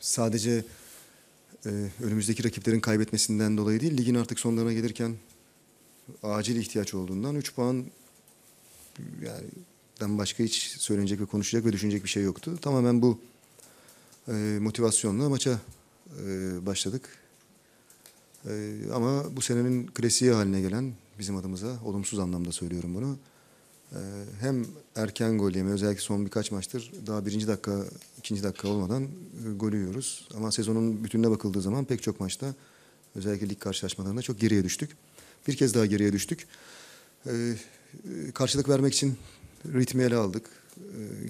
sadece e, önümüzdeki rakiplerin kaybetmesinden dolayı değil, ligin artık sonlarına gelirken acil ihtiyaç olduğundan 3 puan yani den başka hiç söylenecek ve konuşacak ve düşünecek bir şey yoktu. Tamamen bu e, motivasyonla maça e, başladık. E, ama bu senenin klasiği haline gelen bizim adımıza olumsuz anlamda söylüyorum bunu. E, hem erken gol yeme özellikle son birkaç maçtır daha birinci dakika ikinci dakika olmadan e, golü yiyoruz. Ama sezonun bütününe bakıldığı zaman pek çok maçta özellikle lig karşılaşmalarında çok geriye düştük. Bir kez daha geriye düştük. E, e, karşılık vermek için ritmi ele aldık.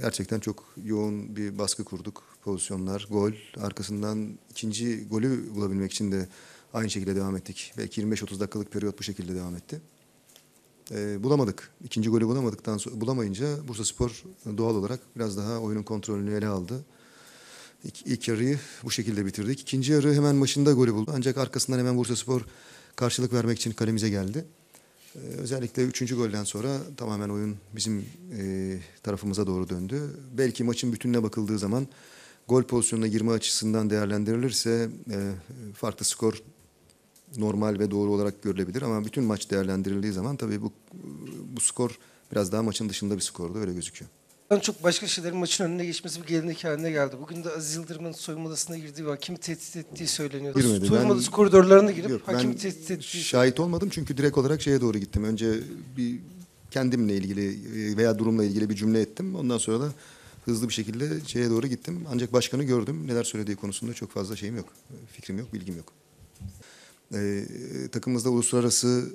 Gerçekten çok yoğun bir baskı kurduk. Pozisyonlar, gol. Arkasından ikinci golü bulabilmek için de aynı şekilde devam ettik. Belki 25-30 dakikalık periyot bu şekilde devam etti. E, bulamadık. İkinci golü bulamadıktan sonra bulamayınca Bursa Spor doğal olarak biraz daha oyunun kontrolünü ele aldı. İlk, ilk yarıyı bu şekilde bitirdik. İkinci yarı hemen başında golü buldu. Ancak arkasından hemen Bursa Spor karşılık vermek için kalemize geldi. Ee, özellikle üçüncü golden sonra tamamen oyun bizim e, tarafımıza doğru döndü. Belki maçın bütününe bakıldığı zaman gol pozisyonuna girme açısından değerlendirilirse e, farklı skor normal ve doğru olarak görülebilir ama bütün maç değerlendirildiği zaman tabii bu bu skor biraz daha maçın dışında bir skordu öyle gözüküyor. Ben çok başka şeylerin maçın önüne geçmesi bir gelenek haline geldi. Bugün de Aziz Yıldırım'ın soyunma odasına girdiği ve hakimi tehdit ettiği söyleniyordu. Girmedi. Soyunma odası koridorlarına girip Yok, hakimi tehdit ettiği şahit olmadım çünkü direkt olarak şeye doğru gittim. Önce bir kendimle ilgili e, veya durumla ilgili bir cümle ettim. Ondan sonra da hızlı bir şekilde şeye doğru gittim. Ancak başkanı gördüm. Neler söylediği konusunda çok fazla şeyim yok. Fikrim yok, bilgim yok. Ee, takımımızda uluslararası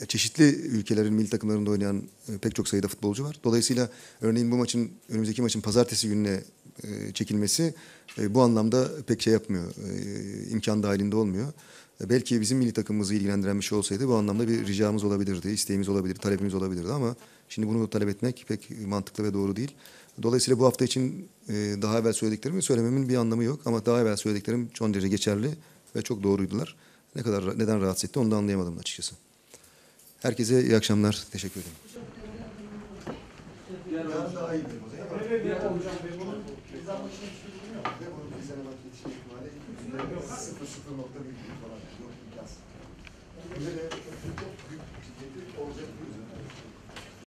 e, çeşitli ülkelerin milli takımlarında oynayan e, pek çok sayıda futbolcu var. Dolayısıyla örneğin bu maçın önümüzdeki maçın pazartesi gününe e, çekilmesi e, bu anlamda pek şey yapmıyor. E, imkan dahilinde olmuyor. E, belki bizim milli takımımızı ilgilendiren bir şey olsaydı bu anlamda bir ricamız olabilirdi, isteğimiz olabilirdi, talebimiz olabilirdi ama şimdi bunu talep etmek pek mantıklı ve doğru değil. Dolayısıyla bu hafta için e, daha evvel söylediklerimi söylememin bir anlamı yok ama daha evvel söylediklerim son derece geçerli ve çok doğruydular. Ne kadar neden rahatsız etti onu da anlayamadım açıkçası. Herkese iyi akşamlar. Teşekkür ederim.